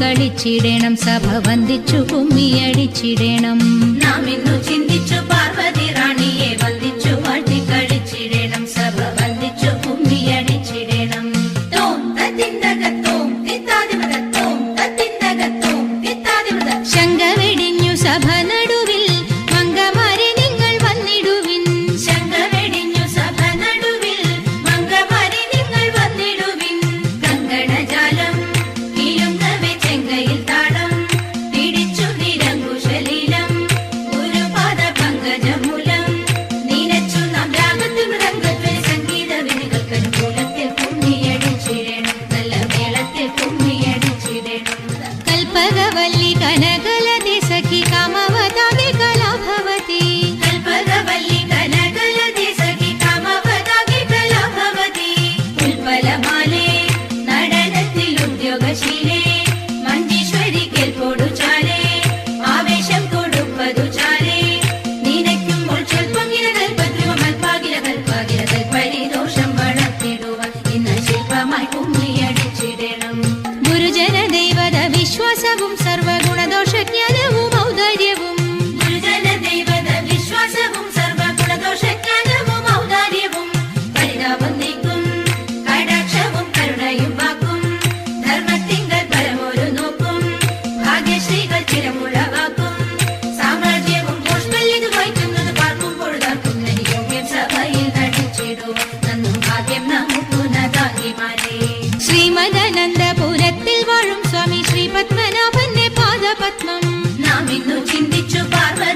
കളിച്ചിടണം. സഭ വന്ദിച്ചു കുമ്മിയടിച്ചിടണം നാം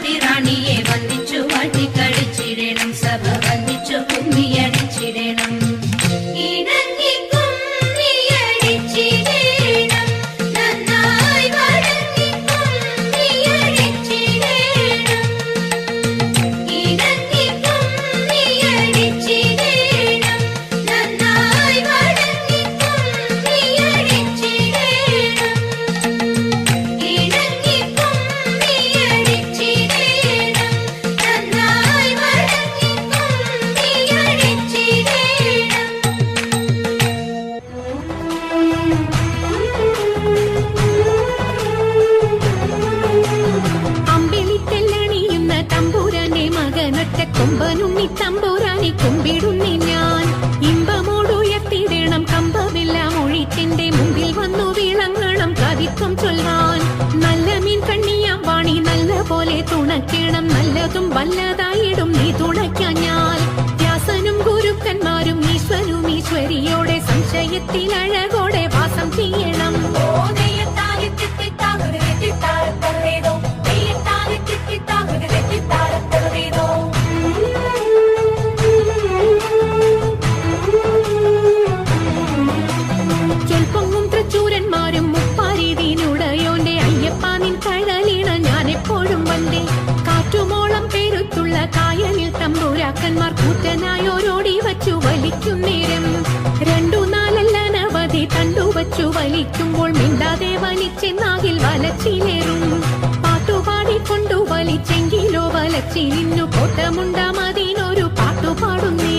தம்பிரான் നട്ട കൊമ്പനുണ്ണി തമ്പൂരാനെ കുമ്പിടുന്നി ഞാൻ. ഇമ്പമോടുയർത്തിടണം കമ്പമെല്ലാം ഒഴിച്ചെന്റെ മുമ്പിൽ വന്നു വിളങ്ങണം കവിത്വം ചൊല്ലാൻ നല്ല മീൻ കണ്ണിയാം വാണി നല്ല പോലെ തുണയ്ക്കണം നല്ലതും വല്ലതായിടും നീ തുണയ്ക്കാൻ ഞാൻ. വ്യാസനും ഗുരുക്കന്മാരും ഈശ്വരും ഈശ്വരിയോടെ സംശയത്തിൽ അഴകോടെ വാസം ചെയ്യാൻ വലിച്ചെങ്കിലോ വലച്ചി നിന്നു കോട്ടമുണ്ടാം അതിനൊരു പാട്ടുപാടുന്നേ.